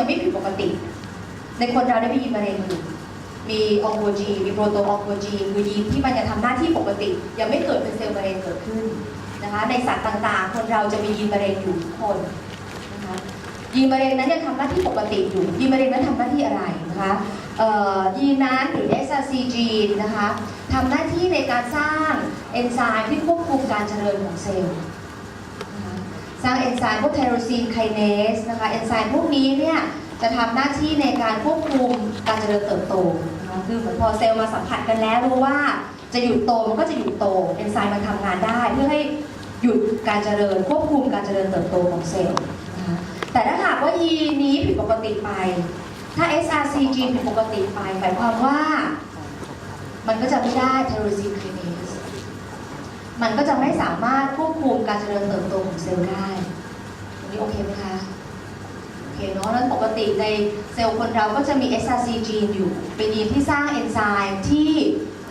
ยังไม่ผิดปกติ ในคนเราได้มียีนมะเร็งอยู่มีองโคจีนมีโปรโตองโคจีนคือยีนที่มันยังทำหน้าที่ปกติ ยังไม่เกิดเป็นเซลล์มะเร็งเกิดขึ้นนะคะในสัตว์ต่างๆ คนเราจะมียีนมะเร็งอยู่ทุกคนนะคะยีนมะเร็งนั้นยังทำหน้าที่ปกติอยู่ยีนมะเร็งนั้นทำหน้าที่อะไรนะคะยีนนั้นหรือ SRC จีนนะคะทำหน้าที่ในการสร้างเอนไซม์ที่ควบคุมการเจริญของเซลล์ สร้างเอนไซม์พวกไทโรซีนไคเนสนะคะเอนไซม์พวกนี้เนี่ยจะทำหน้าที่ในการควบคุมการเจริญเติบโตนะคะคือเหมือนพอเซลล์มาสัมผัสกันแล้วรู้ว่าจะหยุดโตมันก็จะหยุดโตเอนไซม์มันทำงานได้ เพื่อให้หยุดการเจริญควบคุมการเจริญเติบโตของเซลล์นะคะแต่ถ้าหากว่ายีนนี้ผิดปกติไป ถ้า SRC จีนผิดปกติไปหมายความว่า มันก็จะไม่ได้เทโรซีนค มันก็จะไม่สามารถควบคุมการเจริญเติบโตของเซลล์ได้อันนี้โอเคไหมคะโอเคเนาะนั้นปกติในเซลล์คนเราก็จะมี SRC จีนอยู่ เป็นยีนที่สร้างเอนไซม์ที่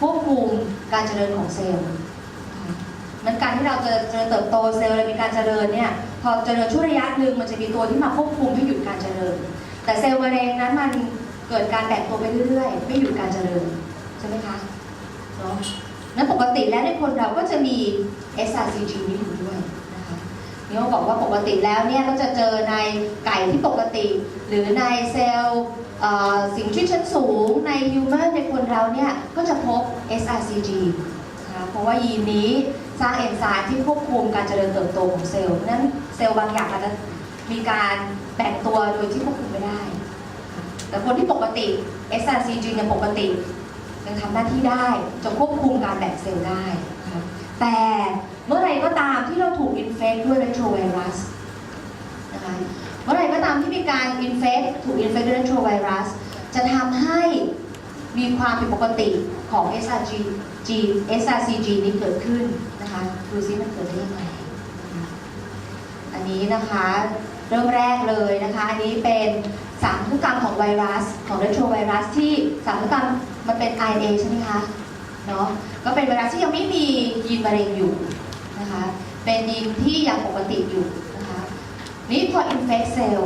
ควบคุมการเจริญของเซลล์นะคะมันการที่เราจะเจริญเติบโตเซลล์เรามีการเจริญเนี่ยพอเจริญช่วงระยะหนึ่งมันจะมีตัวที่มาควบคุมให้หยุดการเจริญ แต่เซลล์มะเร็งนั้นมันเกิดการแตกตัวไปเรื่อยๆ ไม่หยุดการเจริญใช่ไหมคะเนาะ ติแล้วในคนเราก็จะมี SRC จีนนี้อยู่ด้วยนะคะนี่เขาบอกว่าปกติแล้วเนี่ยก็จะเจอในไก่ที่ปกติ หรือในเซลล์สิ่งที่ชั้นสูงในฮิวแมนในคนเราเนี่ยก็จะพบ SRCG นะคะเพราะว่ายีนนี้สร้างเอนไซม์ที่ควบคุมการเจริญเติบโตของเซลล์เพราะนั้นเซลล์บางอย่างอาจจะมีการแบ่งตัวโดยที่ควบคุมไม่ได้ แต่คนที่ปกติ SRCG เนี่ยปกติ ยังทำหน้าที่ได้จะควบคุมการแบ่งเซลล์ได้นะคะแต่เมื่อไรก็ตามที่เราถูกอินเฟกด้วยเรโทรไวรัสนะคะเมื่อไรก็ตามที่มีการอินเฟกถูกอินเฟกด้วยเรโทรไวรัสจะทำให้มีความผิดปกติของ SRG G SRCG นี้เกิดขึ้นนะคะดูซิมันเกิดได้ยังไงอันนี้นะคะเริ่มแรกเลยนะคะ อันนี้เป็นสารพันธุกรรมของไวรัสของเรโทรไวรัสที่สารพันธุกรรม มันเป็น RNA ใช่ไหมคะ เนาะก็เป็นไวรัสที่ยังไม่มียีนมะเร็งอยู่นะคะ เป็นยีนที่ยังปกติอยู่นะคะ นี่พอ infect cell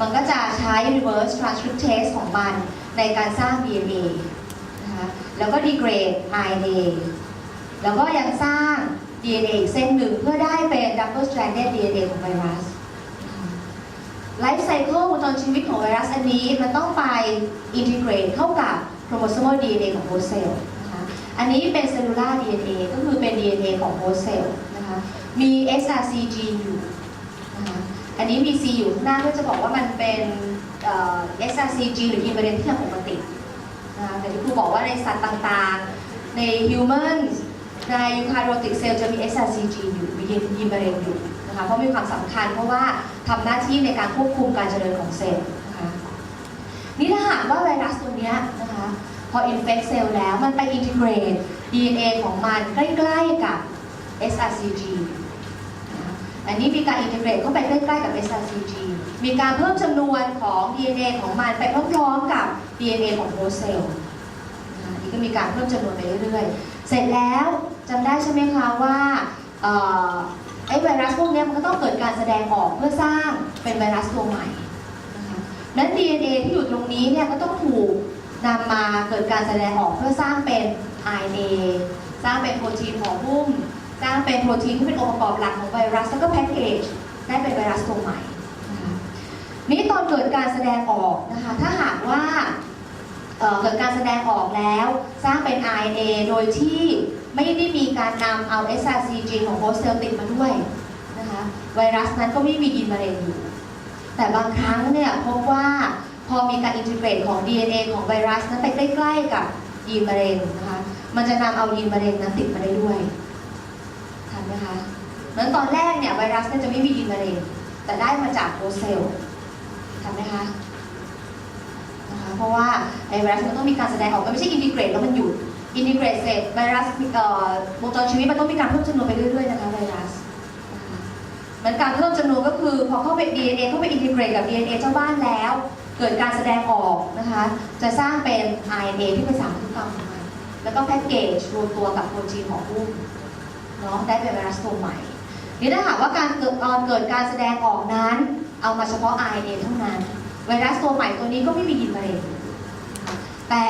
มันก็จะใช้ reverse transcriptase ของมันในการสร้าง DNA นะคะ แล้วก็ degrade RNA แล้วก็ยังสร้าง DNA อีกเส้นหนึ่งเพื่อได้เป็น double stranded DNA ของไวรัสไลฟ์ไซเคิลวงจรชีวิตของไวรัสอันนี้ มันต้องไป integrate เข้ากับ chromosomal DNA ของ host cell นะคะอันนี้เป็นเซลลูลาร์ DNA ก็คือเป็น DNA ของโฮสเซลนะคะมี SRCG อยู่นะคะอันนี้มี C อยู่ข้างหน้าเพื่อจะบอกว่ามันเป็นเอ่อ SRCG หรือยีนมะเร็งที่ยังปกตินะคะแต่ที่ครูบอกว่าในสัตว์ต่างๆ ใน human ใน eukaryotic cell จะมี SRCG อยู่มียีนยีนมะเร็งอยู่นะคะเพราะมีความสำคัญเพราะว่าทำหน้าที่ในการควบคุมการเจริญของเซลล์นะคะนี่ถ้าหากว่าไวรัสตัวนี้ พอ infect เซลล์แล้วมันไป integrate DNA ของมันใกล้ๆกับ SRCG อันนี้มีการ integrate เข้าไปใกล้ๆกับ SRCG มีการเพิ่มจำนวนของ DNA ของมันไปพร้อมๆกับ DNA ของ host cell นะคะอันนี้ก็มีการเพิ่มจำนวนไปเรื่อยๆ เสร็จแล้วจำได้ใช่ไหมคะว่าไอ้ไวรัสพวกนี้มันก็ต้องเกิดการแสดงออกเพื่อสร้างเป็นไวรัสตัวใหม่นะคะนั้น DNA ที่อยู่ตรงนี้เนี่ยก็ต้องถูก นำมาเกิดการแสดงออกเพื่อสร้างเป็น RNA สร้างเป็นโปรตีนห่อหุ้มสร้างเป็นโปรตีนที่เป็นองค์ประกอบหลักของไวรัสแล้วก็แพคเกจได้เป็นไวรัสตัวใหม่นะคะนี่ตอนเกิดการแสดงออกนะคะถ้าหากว่าเกิดการแสดงออกแล้วสร้างเป็น RNA โดยที่ไม่ได้มีการนำเอา SRCG ของโฮสเซลติดมาด้วยนะคะไวรัสนั้นก็ไม่มียีนมะเร็งอยู่ แต่บางครั้งเนี่ยพบว่า พอมีการอินทิเกรตของ DNA ของไวรัสนั้นไปใกล้ๆกับยีนมะเร็งนะคะ มันจะนำเอายีนมะเร็งนั้นติดมาได้ด้วยทันไหมคะเหมือนตอนแรกเนี่ยไวรัสเนี่ยจะไม่มียีนมะเร็ง แต่ได้มาจากโฮสเซลทันไหมคะนะคะ เพราะว่าไอไวรัสมันต้องมีการแสดงออกมันไม่ใช่อินทิเกรตแล้วมันหยุดอินทิเกรตเสร็จไวรัสเอ่อวงจรชีวิตมันต้องมีการเพิ่มจำนวนไปเรื่อยๆนะคะไวรัสนะคะมันการเพิ่มจำนวนก็คือ พอเข้าไป DNA เข้าไปอินทิเกรตกับ DNA เจ้าบ้านแล้ว เกิดการแสดงออกนะคะ จะสร้างเป็น RNA ที่เป็นสารพันธุกรรมมันแล้วก็แพ็กเกจรวมตัวกับโปรตีนห่อหุ้มเนาะได้เป็นไวรัสตัวใหม่นี่ถ้าหากว่าการเกิดตอนเกิดการแสดงออกนั้น เอามาเฉพาะ RNA เท่านั้น ไวรัสตัวใหม่ตัวนี้ก็ไม่มียีนมะเร็งแต่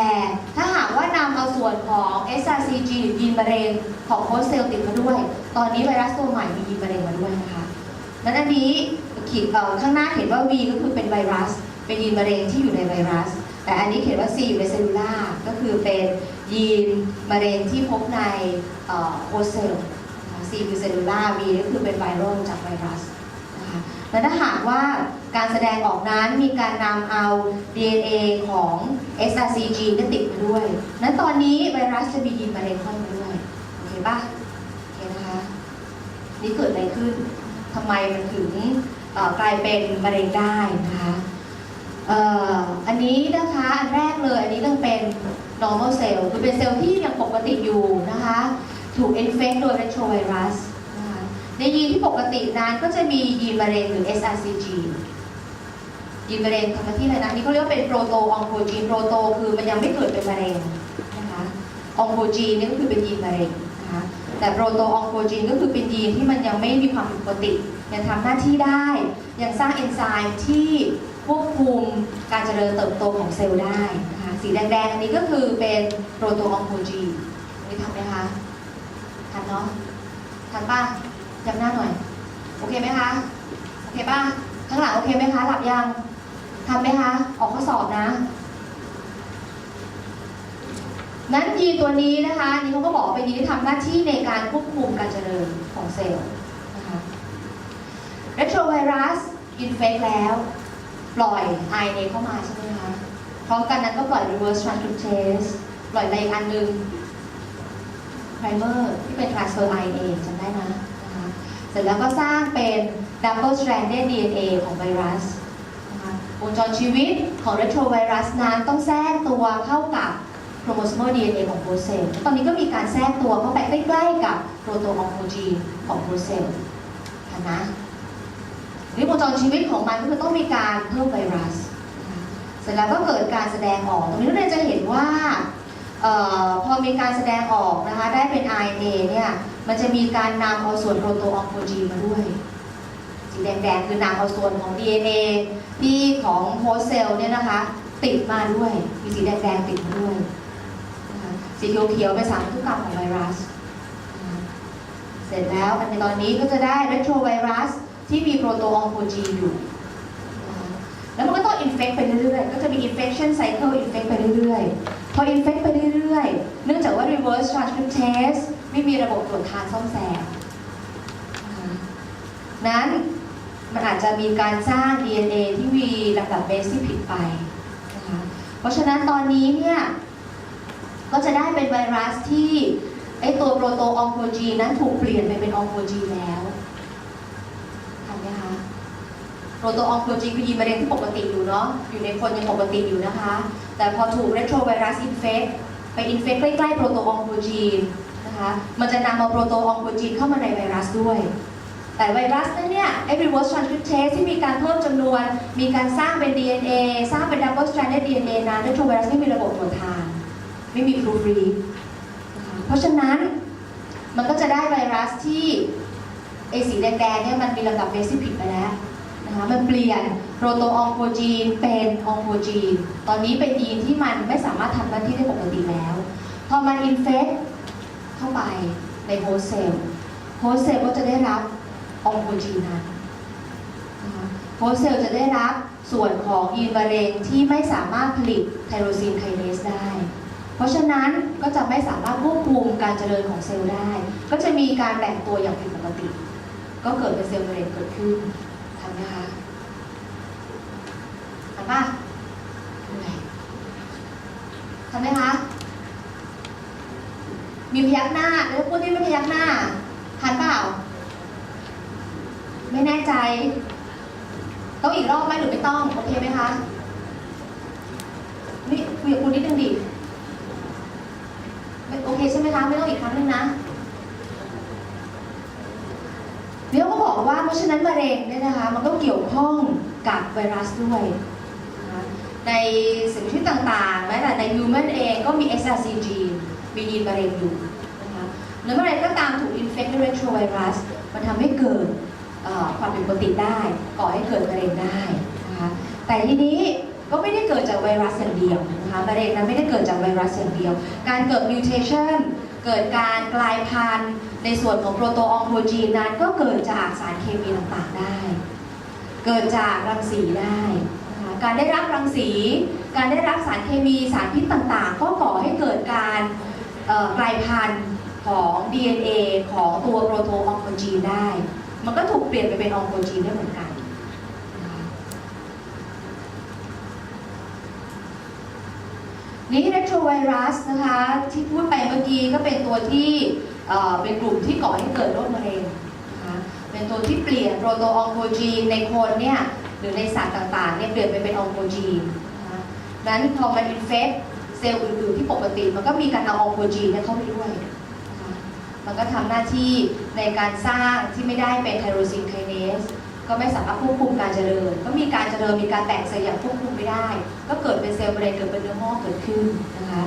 ถ้าหากว่านำเอาส่วนของ SRCG หรือยีนมะเร็งของโฮสเซลล์ติดมาด้วย ตอนนี้ไวรัสตัวใหม่มียีนมะเร็งมาด้วยนะคะนั้นอันนี้ขีดข้างหน้าเขียนว่า V ก็คือเป็นไวรัส เป็นยีนมะเร็งที่อยู่ในไวรัส แต่อันนี้เขียนว่า C อยู่ในเซลลูล่าก็คือเป็นยีนมะเร็งที่พบในโฮสต์เซลล์ C คือเซลลูล่า V ก็คือเป็นไวรัลจากไวรัสนะคะและถ้าหากว่าการแสดงออกนั้นมีการนำเอา DNA ของ SRCG ก็ติดมาด้วย นั้นตอนนี้ไวรัสจะมียีนมะเร็งเข้ามาด้วยโอเคปะโอเคนะคะนี่เกิดอะไรขึ้นทำไมมันถึงกลายเป็นมะเร็งได้นะคะ เอ่ออันนี้นะคะอันแรกเลยอันนี้ต้องเป็น normal cell คือเป็นเซลล์ที่ยังปกติอยู่นะคะ ถูก infect โดย retrovirus นะคะในยีนที่ปกตินั้นก็จะมียีนมะเร็งหรือ SRCG ยีนมะเร็งทำหน้าที่อะไรนะนี่เขาเรียกว่าเป็นโปรโตอองโคจีนโปรโตคือมันยังไม่เกิดเป็นมะเร็งนะคะอองโคจีนนี่ก็คือเป็นยีนมะเร็งนะคะแต่โปรโตอองโคจีนก็คือเป็นยีนที่มันยังไม่มีความผิดปกติยังทำหน้าที่ได้ ยังสร้างเอนไซม์ที่ ควบคุมการเจริญเติบโตของเซลล์ได้นะคะสีแดงๆอันนี้ก็คือเป็นโปรโตอองโคจีนี่ทำไหมคะทันเนาะทันป่ะจำหน้าหน่อย โอเคไหมคะ โอเคป่ะข้างหลังโอเคไหมคะหลับยังทันไหมคะ ออกข้อสอบนะนั้นยีนตัวนี้นะคะนี่เขาก็บอกว่าเป็นยีนที่ทำหน้าที่ในการควบคุมการเจริญของเซลล์นะคะ retrovirus infect แล้ว ปล่อย RNA เข้ามาใช่ไหมคะ พร้อมกันนั้นก็ปล่อย reverse transcriptase ปล่อยอะไรอีกอันหนึ่งไพรเมอร์ที่เป็น transfer RNA จำได้นะนะคะ เสร็จแล้วก็สร้างเป็น double stranded DNA ของไวรัสนะคะวงจรชีวิตของ retrovirus นั้นต้องแทรกตัวเข้ากับ chromosomal DNA ของโปรเซลตอนนี้ก็มีการแทรกตัวเข้าไปใกล้ๆกับโปรโตอองโคจีนของโปรเซลนะ นี่วงจรชีวิตของมันก็คือต้องมีการเพิ่มไวรัส เสร็จแล้วก็เกิดการแสดงออก ตรงนี้เราจะเห็นว่าออพอมีการแสดงออกนะคะได้เป็น RNA เนี่ยมันจะมีการนำเอาส่วนโปรโตอองโคจีนมาด้วย สีแดงๆคือนำเอาส่วนของ DNA ที่ของโฮสต์เซลล์เนี่ยนะคะติดมาด้วย มีสีแดงๆติดมาด้วยนะคะสีเขียวๆเป็นสารพันธุกรรมของไวรัส เสร็จแล้วอันในตอนนี้ก็จะได้ retrovirus ที่ ที่มีโปรโตอองโคจีนอยู่ แล้วมันก็ต้อง infect ไปเรื่อยๆ ก็จะมี infection cycle infect ไปเรื่อยๆ พอ infect ไปเรื่อยๆ เนื่องจากว่า reverse transcriptase ไม่มีระบบตรวจทานซ่อมแซมนั้นมันอาจจะมีการสร้าง DNA ที่มีลำดับเบสที่ผิดไปนะคะ เพราะฉะนั้นตอนนี้เนี่ย ก็จะได้เป็นไวรัสที่ไอตัวโปรโตอองโคจีนนั้นถูกเปลี่ยนไปเป็นอองโคจีแล้วทันไหมคะ โปรโตอองโคจีนคือยีนมะเร็งที่ปกติอยู่เนาะอยู่ในคนยังปกติอยู่นะคะ แต่พอถูกเรโทรไวรัสอินเฟกไปอินเฟกใกล้ๆโปรโตอองโคจีนนะคะมันจะนำเอาโปรโตอองโคจีนเข้ามาในไวรัสด้วย แต่ไวรัสนั้นเนี่ยไอ้ reverse transcriptase ที่มีการเพิ่มจำนวน มีการสร้างเป็น DNA สร้างเป็น double stranded DNA นั้นเรโทรไวรัสไม่มีระบบตรวจทาน ไม่มี proofread นะคะเพราะฉะนั้นมันก็จะได้ไวรัสที่ไอสีแดงๆเนี่ยมันมีลำดับเบสที่ผิดไปแล้ว นะคะมันเปลี่ยนโปรโตอองโคจีนเป็นอองโคจีน ตอนนี้เป็นยีนที่มันไม่สามารถทำหน้าที่ได้ปกติแล้ว พอมันอินเฟคเข้าไปในโฮสเซลโฮสเซลก็จะได้รับอองโคจีนนั้นโฮสเซลจะได้รับส่วนของยีนมะเร็งที่ไม่สามารถผลิตไทโรซีนไคเนสได้ เพราะฉะนั้นก็จะไม่สามารถควบคุมการเจริญของเซลล์ได้ ก็จะมีการแบ่งตัวอย่างผิดปกติ ก็เกิดเป็นเซลล์มะเร็งเกิดขึ้น นไหมคะทันปะเหนื่อยทันไหมคะ มีพยักหน้าแล้วพูดที่ไม่พยักหน้าทันเปล่า ไม่แน่ใจ ต้องอีกรอบไหมหรือไม่ต้อง โอเคไหมคะ นี่คุยกับคุณนิดนึงดิ โอเคใช่ไหมคะ ไม่ต้องอีกครั้งนึงนะ เดี๋ยวก็บอกว่าเพราะ ฉะนั้นมะเร็งเนี่ยนะคะมันก็เกี่ยวข้องกับไวรัสด้วยนะคะในสิ่งมีชีวิตต่างๆแม้แต่ใน human เองก็มี SRCG มียีนมะเร็งอยู่นะคะเนื้อมะเร็งก็ตามถูก infect ด้วย retrovirus มันทำให้เกิดความผิดปกติได้ก่อให้เกิดมะเร็งได้นะคะแต่ทีนี้ก็ไม่ได้เกิดจากไวรัสอย่างเดียวนะคะมะเร็งนั้นไม่ได้เกิดจากไวรัสอย่างเดียว การเกิดมิวเทชันเกิดการกลายพันธุ์ ในส่วนของโปรโตอองโคจีนนั้นก็เกิดจากสารเคมีต่างๆได้ เกิดจากรังสีได้นะคะการได้รับรังสี การได้รับสารเคมีสารพิษต่างๆ ก็ก่อให้เกิดการกลายพันธุ์ของ DNA ของตัวโปรโตอองโคจีนได้ มันก็ถูกเปลี่ยนไปเป็นอองโคจีนได้เหมือนกันนะคะนี่เรโทรไวรัสนะคะที่พูดไปเมื่อกี้ก็เป็นตัวที่ เป็นกลุ่มที่ก่อให้เกิดโรคมะเร็งนะคะเป็นตัวที่เปลี่ยนโปรโตอองโคจีนในคนเนี่ยหรือในสัตว์ต่างๆเนี่ยเปลี่ยนไปเป็นอองโคจีนนะคะนั้นพอมันอินเฟคเซลล์อื่นๆที่ปกติมันก็มีการเอาอองโคจีนเนี่ยเข้าไปด้วยนะคะมันก็ทำหน้าที่ในการสร้างที่ไม่ได้เป็นไทโรซินไคเนสก็ไม่สามารถควบคุมการเจริญ ก็มีการเจริญมีการแตกเซลล์อย่างควบคุมไม่ได้ ก็เกิดเป็นเซลล์มะเร็งเกิดเป็นเนื้องอกเกิดขึ้นนะคะ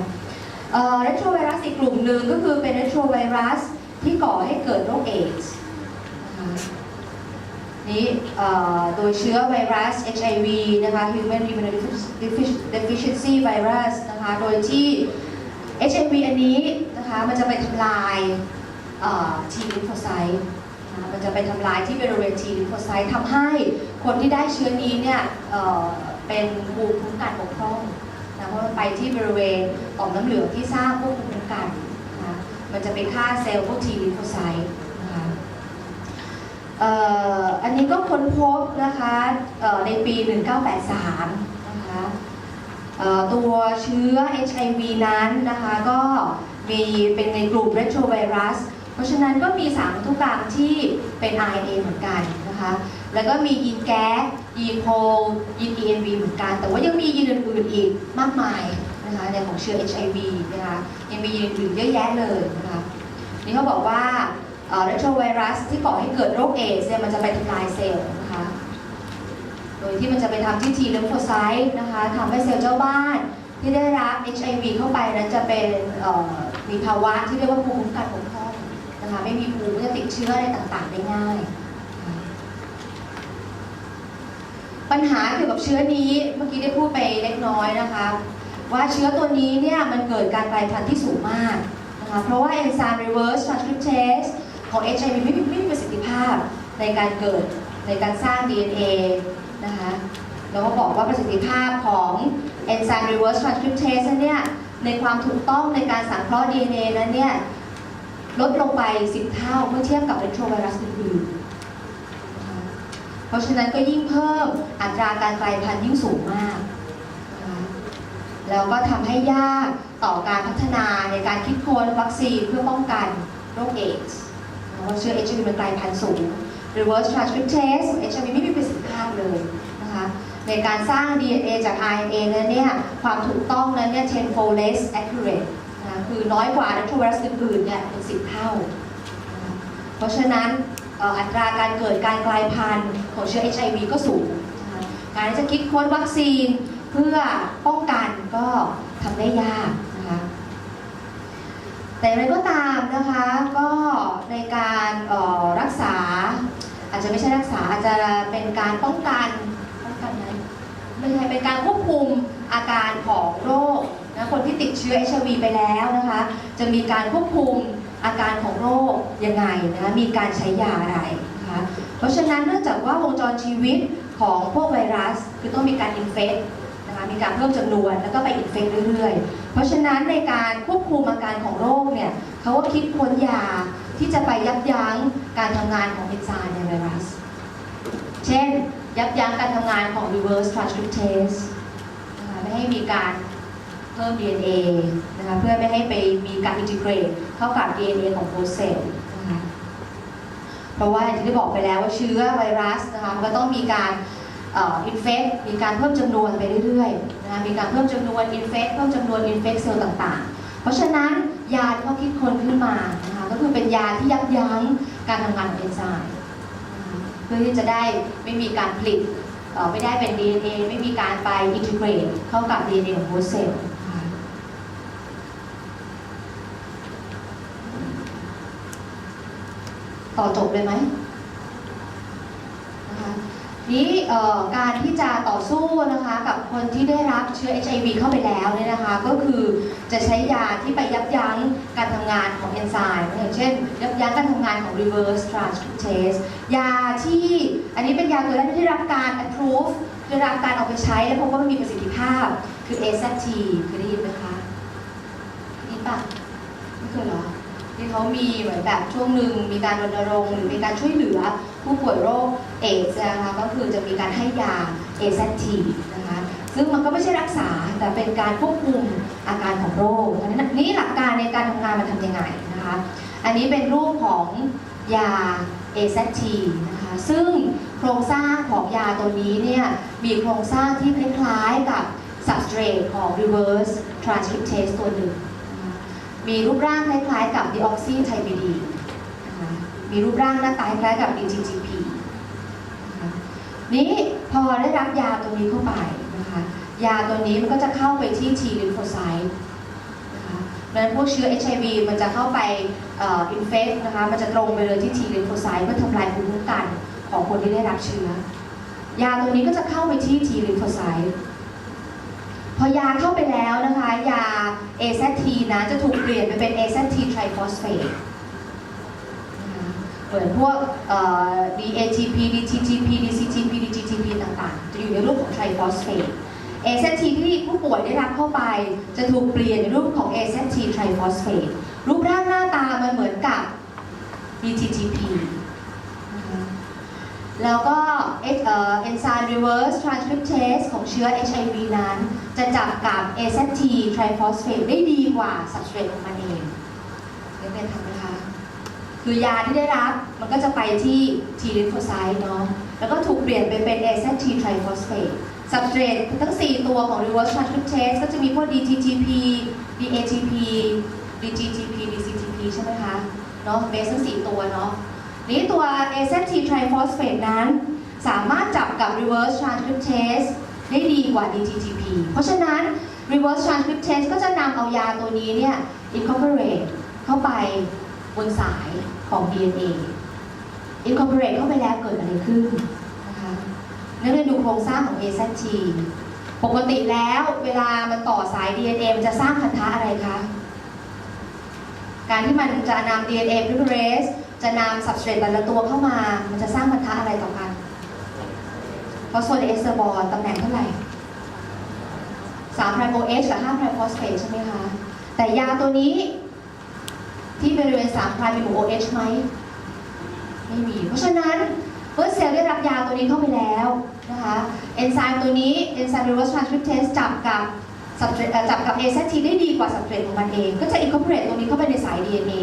เรโทรไวรัสอีกกลุ่มหนึ่งก็คือเป็นเรโทรไวรัสที่ก่อให้เกิดโรคเอดส์นะคะนี่เอ่อโดยเชื้อไวรัส HIV นะคะ Human Immunodeficiency Virus นะคะ โดยที่ HIV อันนี้นะคะมันจะไปทำลายเอ่อ T lymphocyte มันจะไปทำลายที่บริเวณ T lymphocyte ทำให้คนที่ได้เชื้อนี้เนี่ยเอ่อเป็นภูมิคุ้มกันบกพร่อง เพราะไปที่บริเวณต่อมน้ำเหลืองที่สร้างพวกภูมิคุ้มกันนะคะมันจะไปฆ่าเซลล์พวก T lymphocyte นะคะอันนี้ก็ค้นพบนะคะในปี 1983 นะคะตัวเชื้อ HIV นั้นนะคะก็มีเป็นในกลุ่ม retrovirus เพราะฉะนั้นก็มีสารพันธุกรรมที่เป็น RNA เหมือนกันนะคะแล้วก็มียีนแก๊สยีนโพลยีน ENV เหมือนกัน แต่ว่ายังมียีนอื่นๆอีกมากมายนะคะในของเชื้อ HIV นะคะยังมียีนอื่นเยอะแยะเลยนะคะนี่เขาบอกว่าเอ่อ retrovirus ที่ก่อให้เกิดโรคเอดส์เนี่ยมันจะไปทำลายเซลล์นะคะโดยที่มันจะไปทำที่ T lymphocyte นะคะทำให้เซลล์เจ้าบ้านที่ได้รับ HIV เข้าไปนั้นจะเป็นมีภาวะที่เรียกว่าภูมิคุ้มกันบกพร่อง นะคะไม่มีภูมิก็จะติดเชื้ออะไรต่างๆ ได้ง่าย ปัญหาเกี่ยวกับเชื้อนี้เมื่อกี้ได้พูดไปเล็กน้อยนะคะ ว่าเชื้อตัวนี้เนี่ยมันเกิดการกลายพันธุ์ที่สูงมากนะคะเพราะว่าเอนไซม์ reverse transcriptase ของ HIV ไม่มีไม่มีประสิทธิภาพในการเกิดในการสร้าง DNA นะคะแล้วก็บอกว่าประสิทธิภาพของเอนไซม์ reverse transcriptase เนี่ยในความถูกต้องในการสังเคราะห์ DNA นั้นเนี่ย ลดลงไป 10 เท่าเมื่อเทียบกับเรโทรไวรัสอื่นๆเพราะฉะนั้นก็ยิ่งเพิ่มอัตราการกลายพันธุ์ยิ่งสูงมาก แล้วก็ทำให้ยากต่อการพัฒนาในการคิดค้นวัคซีนเพื่อป้องกันโรคเอดส์เพราะเชื้อ HIV มันกลายพันธุ์สูง reverse transcriptase ของ HIV ไม่มีประสิทธิภาพเลยนะคะในการสร้าง DNA จาก RNA นั้นเนี่ยความถูกต้องนั้นเนี่ย tenfold less accurate คือน้อยกว่า retrovirus อื่นๆเนี่ยเป็น10เท่า เพราะฉะนั้นอัตราการเกิดการกลายพันธุ์ของเชื้อ HIV ก็สูง การที่จะคิดค้นวัคซีนเพื่อป้องกันก็ทำได้ยากนะคะแต่อย่างไรก็ตามนะคะก็ในการออรักษา อาจจะไม่ใช่รักษาอาจจะเป็นการป้องกันป้องกันไหมไม่ใช่เป็นการควบคุมอาการของโรค นะคนที่ติดเชื้อ HIV ไปแล้วนะคะ จะมีการควบคุมอาการของโรคยังไงนะคะมีการใช้ยาอะไรนะคะเพราะฉะนั้นเนื่องจากว่าวงจรชีวิตของพวกไวรัส คือต้องมีการอินเฟกนะคะมีการเพิ่มจำนวนแล้วก็ไปอินเฟกเรื่อยๆ เพราะฉะนั้นในการควบคุมอาการของโรคเนี่ยเขาก็คิดค้นยาที่จะไปยับยั้งการทำงานของเอนไซม์ในไวรัส เช่น ยับยั้งการทำงานของ reverse transcriptase นะคะไม่ให้มีการ เพิ่ม DNA นะคะเพื่อไม่ให้ไปมีการ integrate เข้ากับ DNA ของโปรเซลนะคะเพราะว่าอย่างที่ได้บอกไปแล้วว่าเชื้อไวรัสนะคะมันก็ต้องมีการอินเฟกมีการเพิ่มจำนวนไปเรื่อยๆนะคะมีการเพิ่มจำนวนอินเฟกเพิ่มจำนวนอินเฟกเซลล์ต่างๆ เพราะฉะนั้นยาที่เขาคิดค้นขึ้นมานะคะก็คือเป็นยาที่ยับยั้งการทำงานของเอนไซม์เพื่อที่จะได้ไม่มีการผลิตไม่ได้เป็น DNA ไม่มีการไปอินทิเกรตเข้ากับ DNA ของโฮสต์เซลล์นะคะ ต่อจบเลยไหมนะคะนี้การที่จะต่อสู้นะคะกับคนที่ได้รับเชื้อ HIV เข้าไปแล้วเนี่ยนะคะก็คือจะใช้ยาที่ไปยับยั้งการทำงานของเอนไซม์อย่างเช่น ยับยั้งการทำงานของ reverse transcriptase ยาที่อันนี้เป็นยาตัวแรกที่ได้รับการ approve ได้รับการเอาไปใช้แล้วพบว่ามันมีประสิทธิภาพคือ AZT เคยได้ยินไหมคะได้ยินปะไม่เคยเหรอ ที่เขามีเหมือนแบบช่วงหนึ่งมีการรณรงค์หรือมีการช่วยเหลือผู้ป่วยโรคเอดส์นะคะก็คือจะมีการให้ยา AZT นะคะซึ่งมันก็ไม่ใช่รักษาแต่เป็นการควบคุมอาการของโรคอันนี้นี่หลักการในการทำงานมันทำยังไงนะคะอันนี้เป็นรูปของยา AZT นะคะซึ่งโครงสร้างของยาตัวนี้เนี่ยมีโครงสร้างที่คล้ายๆกับ substrate ของ reverse transcriptase ตัวหนึ่ง มีรูปร่างคล้ายๆ กับ deoxythymidine นะคะมีรูปร่างหน้าตาคล้ายกับ DGGP นะคะนี้พอได้รับยาตัวนี้เข้าไปนะคะยาตัวนี้มันก็จะเข้าไปที่ T lymphocyte นะคะเพราะฉะนั้นพวกเชื้อ HIV มันจะเข้าไปอ่อ infect นะคะมันจะตรงไปเลยที่ T lymphocyte เพื่อทำลายภูมิคุ้มกันของคนที่ได้รับเชื้อ ยาตัวนี้ก็จะเข้าไปที่ T lymphocyte พอยาเข้าไปแล้วนะคะ ยา AZT นะจะถูกเปลี่ยนไปเป็น AZT triphosphate เหมือนพวก DATP DTTP DCTP DGTP ต่างๆ จะอยู่ในรูปของ triphosphate AZT ที่ผู้ป่วยได้รับเข้าไป จะถูกเปลี่ยนในรูปของ AZT triphosphate รูปร่างหน้าตามันเหมือนกับ DTTP แล้วก็เอนไซม์รีเวิร์ transcriptase ของเชื้อ HIV นั้น จะจับกับ AZT triphosphate ได้ดีกว่าสับสเตรตของมันเองเรียนเป็นทำไหมคะ คือยาที่ได้รับมันก็จะไปที่ T lymphocyte เนาะแล้วก็ถูกเปลี่ยนไปเป็น AZT triphosphate สับสเตรตทั้ง 4 ตัวของ reverse transcriptase ก็จะมีพวก DTGP DATP DGTP DCTP ใช่ไหมคะเนาะเบสทั้ง 4 ตัวเนาะ นี้ตัว AZT triphosphate นั้น สามารถจับกับ reverse transcriptase ได้ดีกว่า DTTP เพราะฉะนั้น reverse transcriptase ก็จะนำเอายาตัวนี้เนี่ย incorporate เข้าไปบนสายของ DNA incorporate เข้าไปแล้วเกิดอะไรขึ้นนะคะนั่นเลยดูโครงสร้างของ AZT ปกติแล้วเวลามันต่อสาย DNA มันจะสร้างพันธะอะไรคะ การที่มันจะนำ DNA polymerase จะนำ substrate แต่ละตัวเข้ามา มันจะสร้างพันธะอะไรต่อกันฟอสโฟเอสเตอร์บอลตำแหน่งเท่าไหร่3 prime OH กับ5 prime phosphate ใช่ไหมคะ แต่ยาตัวนี้ที่บริเวณ3 prime มีหมู่ OH ไหมไม่มี เพราะฉะนั้นเมื่อเซลล์ได้รับยาตัวนี้เข้าไปแล้วนะคะเอนไซม์ตัวนี้เอนไซม์ reverse transcriptase จับกับจับกับ AZT ได้ดีกว่า substrate ของมันเอง ก็จะ incorporate ตรงนี้เข้าไปในสาย DNA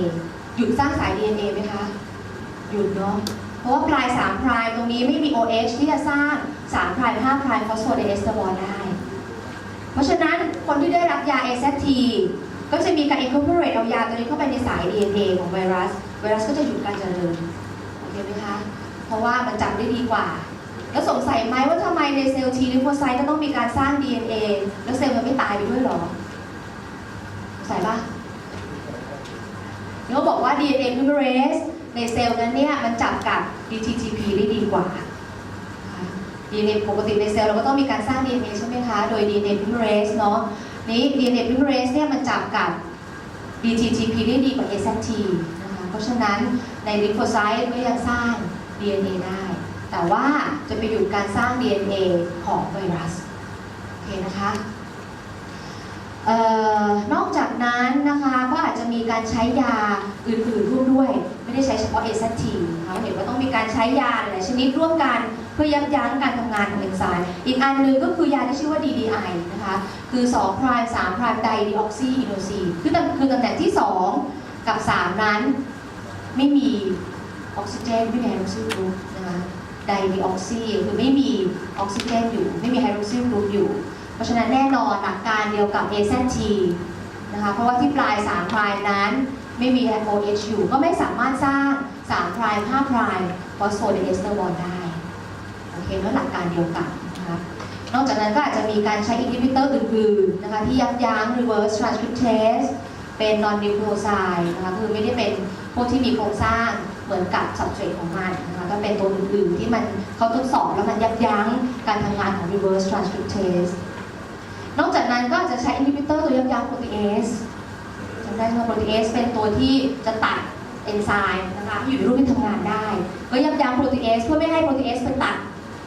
หยุดสร้างสาย DNA ไหมคะ หยุดเนาะ เพราะว่าปลาย3พรายตรงนี้ไม่มี OH ที่จะสร้าง3พราย5พรายฟอสโฟเดเอสเตอร์บอลได้ เพราะฉะนั้นคนที่ได้รับยา AZT ก็จะมีการ incorporate เอายาตัวนี้เข้าไปในสาย DNA ของไวรัส ไวรัสก็จะหยุดการเจริญ โอเคไหมคะ เพราะว่ามันจับได้ดีกว่า แล้วสงสัยไหมว่าทำไมในเซลล์ T lymphocyte ก็ต้องมีการสร้าง DNA แล้วเซลล์มันไม่ตายไปด้วยหรอ สงสัยปะ เขาบอกว่า DNA polymerase ในเซลล์นั้นเนี่ยมันจับกับ DTTP ได้ดีกว่า DNA ปกติในเซลล์เราก็ต้องมีการสร้าง DNA ใช่ไหมคะ โดย DNA polymerase เนาะนี้ DNA polymerase เนี่ยมันจับกับ DTTP ได้ดีกว่า AZT นะคะ เพราะฉะนั้นใน lymphocyte ก็ยังสร้าง DNA ได้ แต่ว่าจะไปหยุดการสร้าง DNA ของไวรัส โอเคนะคะ นอกจากนั้นนะคะก็อาจจะมีการใช้ยาอื่นๆร่วมด้วย ไม่ได้ใช้เฉพาะ AZT นะคะเห็นว่าต้องมีการใช้ยาหลายชนิดร่วมกันเพื่อยับยั้งการทำงานของเอนไซม์อีกอันหนึงก็คือยาที่ชื่อว่า DDI นะคะคือ2พราย3พรายไดดีออกซีอิโนซีคือตคือตำแหน่งที่ 2 กับ 3 นั้น ไม่มีออกซิเจนไม่มีไฮโดรซิลกรุ๊ปนะคะไดดีออกซีคือไม่มีออกซิเจนอยู่ ไม่มีไฮโดรซิลกรุ๊ปอยู่ ราะฉะนั้นแน่นอนหลักการเดียวกับ AZT นะคะเพราะว่าที่ปลาย3พรายนั้นไม่มี OH อยู่ก็ไม่สามารถสร้าง 3พราย5พรายฟอสโฟเดเอสเตอร์บอลได้โอเคนั่นหลักการเดียวกันนะคะนอกจากนั้นก็อาจจะมีการใช้อินฮิบิเตอร์อื่นๆนะคะที่ยับยั้ง reverse transcriptase เป็น non nucleoside นะคะคือไม่ได้เป็นพวกที่มีโครงสร้างเหมือนกับ substrate ของมันนะคะก็เป็นตัวอื่นๆที่มันเขาทดสอบแล้วมันยับยั้งการทำงานของ reverse transcriptase นอกจากนั้นก็อาจจะใช้ inhibitor ตัวยับยั้ง protease จำได้ไหม protease เป็นตัวที่จะตัดเอนไซม์นะคะที่อยู่ในรูปที่ทำงานได้ ก็ยับยั้ง protease เพื่อไม่ให้ protease ไปตัด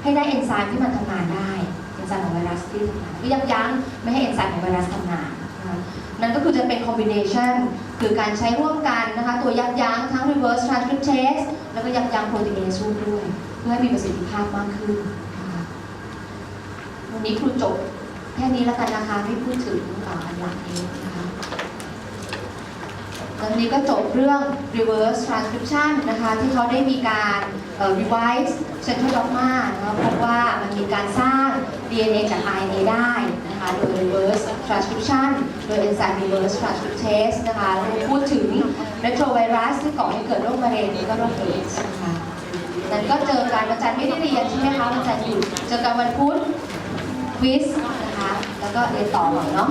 ให้ได้เอนไซม์ที่มันทำงานได้เอนไซม์ของไวรัสที่ทำงานก็ยับยั้งไม่ให้เอนไซม์ของไวรัสทำงานนั่นก็คือจะเป็น combination คือการใช้ร่วมกันนะคะตัวยับยั้งทั้ง reverse transcriptase แล้วก็ยับยั้ง protease ร่วมด้วย เพื่อให้มีประสิทธิภาพมากขึ้นวันนี้ครูจบ แค่นี้แล้วกันนะคะไม่พูดถึงอ่าอันหลังนี้นะคะตอนนี้ก็จบเรื่อง reverse transcription นะคะ ที่เขาได้มีการ revise central dogma นะคะพบว่ามันมีการสร้าง DNA จาก RNA ได้นะคะโดย reverse transcription โดย enzyme reverse transcriptase นะคะแล้วพูดถึง retrovirus ที่ก่อให้เกิดโรคมะเร็งก็โรคเอดส์นะคะนั้นก็เจอกันวันจันทร์ไม่ได้เรียนใช่ไหมคะวันจันทร์หยุดเจอกันวันพุธควิสนะคะ แล้วก็เรียนต่อหน่อยเนาะ